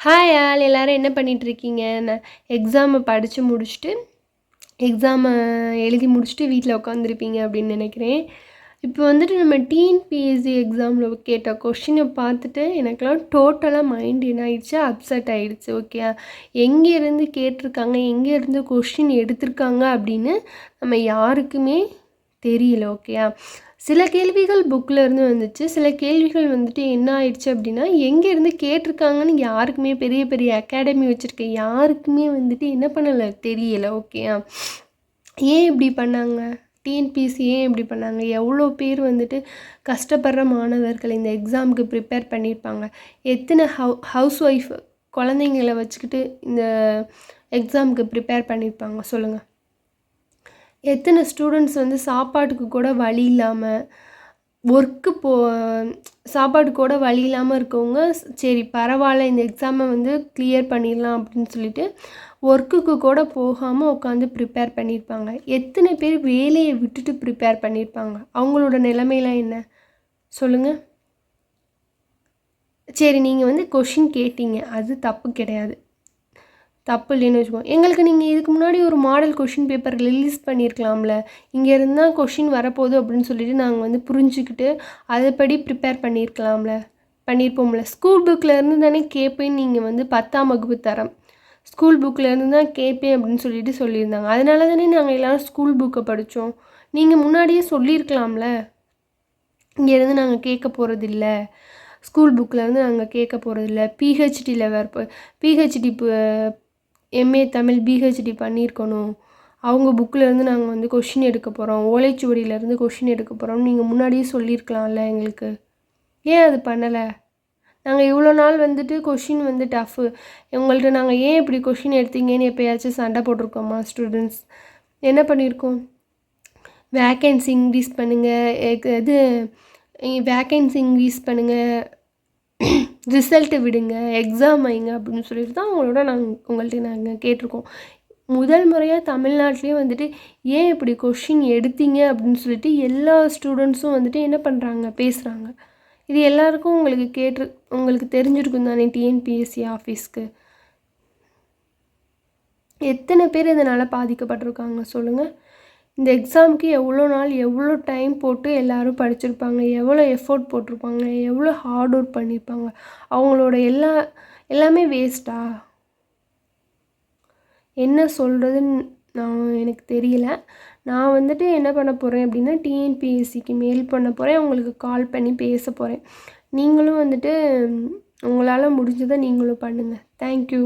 Hi ஆள் எல்லோரும் என்ன பண்ணிகிட்ருக்கீங்க நான் எக்ஸாமை படித்து முடிச்சுட்டு எக்ஸாமை எழுதி முடிச்சுட்டு வீட்டில் உட்காந்துருப்பீங்க அப்படின்னு நினைக்கிறேன். இப்போ வந்துட்டு நம்ம டிஎன்பிஎஸ்சி எக்ஸாமில் கேட்ட கொஷினை பார்த்துட்டு எனக்கெல்லாம் டோட்டலாக மைண்ட் என்ன ஆயிடுச்சு? அப்செட் ஆகிடுச்சு ஓகே எங்கேருந்து கேட்டிருக்காங்க? எங்கேருந்து கொஷின் எடுத்திருக்காங்க? அப்படின்னு நம்ம யாருக்குமே தெரியல ஓகேயா சில கேள்விகள் புக்கில் இருந்து வந்துச்சு. சில கேள்விகள் வந்துட்டு என்ன ஆயிடுச்சு அப்படின்னா எங்கேருந்து கேட்டிருக்காங்கன்னு யாருக்குமே பெரிய பெரிய அகாடமி வச்சுருக்க யாருக்குமே வந்துட்டு என்ன பண்ணலை தெரியலை ஓகேயா ஏன் இப்படி பண்ணாங்க? டிஎன்பிசி ஏன் இப்படி பண்ணாங்க? எவ்வளோ பேர் வந்துட்டு கஷ்டப்படுற மாணவர்கள் இந்த எக்ஸாமுக்கு ப்ரிப்பேர் பண்ணியிருப்பாங்க? எத்தனை ஹவு ஹவுஸ் ஒய்ஃப் குழந்தைங்கள வச்சுக்கிட்டு இந்த எக்ஸாமுக்கு ப்ரிப்பேர் பண்ணியிருப்பாங்க? சொல்லுங்கள் எத்தனை ஸ்டூடெண்ட்ஸ் வந்து சாப்பாட்டுக்கு கூட வழி இல்லாமல் ஒர்க்கு போ சாப்பாடு கூட வழி இல்லாமல் இருக்கவங்க சரி பரவாயில்ல இந்த எக்ஸாமை வந்து கிளியர் பண்ணிடலாம் அப்படின்னு சொல்லிட்டு ஒர்க்குக்கு கூட போகாமல் உட்காந்து ப்ரிப்பேர் பண்ணியிருப்பாங்க. எத்தனை பேர் வேலையை விட்டுட்டு ப்ரிப்பேர் பண்ணியிருப்பாங்க? அவங்களோட நிலைமையெல்லாம் என்ன? சொல்லுங்கள் சரி நீங்கள் வந்து கொஷின் கேட்டீங்க. அது தப்பு கிடையாது. தப்பு இல்லைன்னு வச்சுக்கோங்க. எங்களுக்கு நீங்கள் இதுக்கு முன்னாடி ஒரு மாடல் கொஷின் பேப்பர் ரிலீஸ் பண்ணியிருக்கலாம்ல இங்கே இருந்தால் கொஷின் வரப்போகுது அப்படின்னு சொல்லிட்டு நாங்கள் வந்து புரிஞ்சுக்கிட்டு அதைப்படி ப்ரிப்பேர் பண்ணியிருக்கலாம்ல பண்ணியிருப்போம்ல ஸ்கூல் புக்கில் இருந்து தானே கேட்பேன்னு நீங்கள் வந்து பத்தாம் வகுப்பு தரம். ஸ்கூல் புக்கில் இருந்து தான் கேட்பேன் அப்படின்னு சொல்லிட்டு சொல்லியிருந்தாங்க. அதனால தானே நாங்கள் எல்லோரும் ஸ்கூல் புக்கை படித்தோம் நீங்கள் முன்னாடியே சொல்லியிருக்கலாம்ல இங்கேருந்து நாங்கள் கேட்க போகிறதில்ல ஸ்கூல் புக்கில் இருந்து நாங்கள் கேட்க போகிறதில்ல பிஹெச்டியில் வேறு பிஹெச்டி எம்ஏ தமிழ் பிஹெச்டி பண்ணியிருக்கணும். அவங்க புக்கிலேருந்து நாங்கள் வந்து கொஷின் எடுக்க போகிறோம் ஓலைச்சுவடியிலேருந்து கொஷின் எடுக்க போகிறோம் நீங்கள் முன்னாடியே சொல்லியிருக்கலாம்ல எங்களுக்கு. ஏன் அது பண்ணலை? நாங்கள் இவ்வளோ நாள் வந்துட்டு கொஷின் வந்து டஃப்பு உங்கள்கிட்ட நாங்கள் ஏன் இப்படி கொஷின் எடுத்தீங்கன்னு எப்போயாச்சும் சண்டை போட்டிருக்கோமா ஸ்டூடெண்ட்ஸ் என்ன பண்ணியிருக்கோம்? வேக்கன்சி இன்க்ரீஸ் பண்ணுங்கள் இது வேக்கன்சி இன்க்ரீஸ் பண்ணுங்கள் ரிசல்ட்டு விடுங்க எக்ஸாம் வைங்க அப்படின்னு சொல்லிட்டு தான் அவங்களோட நாங்கள் உங்கள்கிட்ட நாங்கள் கேட்டிருக்கோம். முதல் முறையாக தமிழ்நாட்டிலே வந்துட்டு ஏன் இப்படி கொஷின் எடுத்தீங்க அப்படின்னு சொல்லிட்டு எல்லா ஸ்டூடெண்ட்ஸும் வந்துட்டு என்ன பண்ணுறாங்க பேசுகிறாங்க இது எல்லாருக்கும் உங்களுக்கு கேட்டு உங்களுக்கு தெரிஞ்சிருக்கும் தானே டிஎன்பிஎஸ்சி ஆஃபீஸ்க்கு எத்தனை பேர் இதனால் பாதிக்கப்பட்டிருக்காங்க சொல்லுங்கள் இந்த எக்ஸாமுக்கு எவ்வளோ நாள் எவ்வளோ டைம் போட்டு எல்லோரும் படிச்சிருப்பாங்க எவ்வளோ எஃபோர்ட் போட்டிருப்பாங்க எவ்வளோ ஹார்ட் ஒர்க் பண்ணியிருப்பாங்க அவங்களோட எல்லா எல்லாமே வேஸ்ட்டா என்ன சொல்கிறதுன்னு நான் எனக்கு தெரியல. நான் வந்துட்டு என்ன பண்ண போகிறேன் அப்படின்னா டிஎன்பிஎஸ்சிக்கு மெயில் பண்ண போகிறேன் உங்களுக்கு கால் பண்ணி பேச போகிறேன் நீங்களும் வந்துட்டு உங்களால் முடிஞ்சதை நீங்களும் பண்ணுங்கள் தேங்க்யூ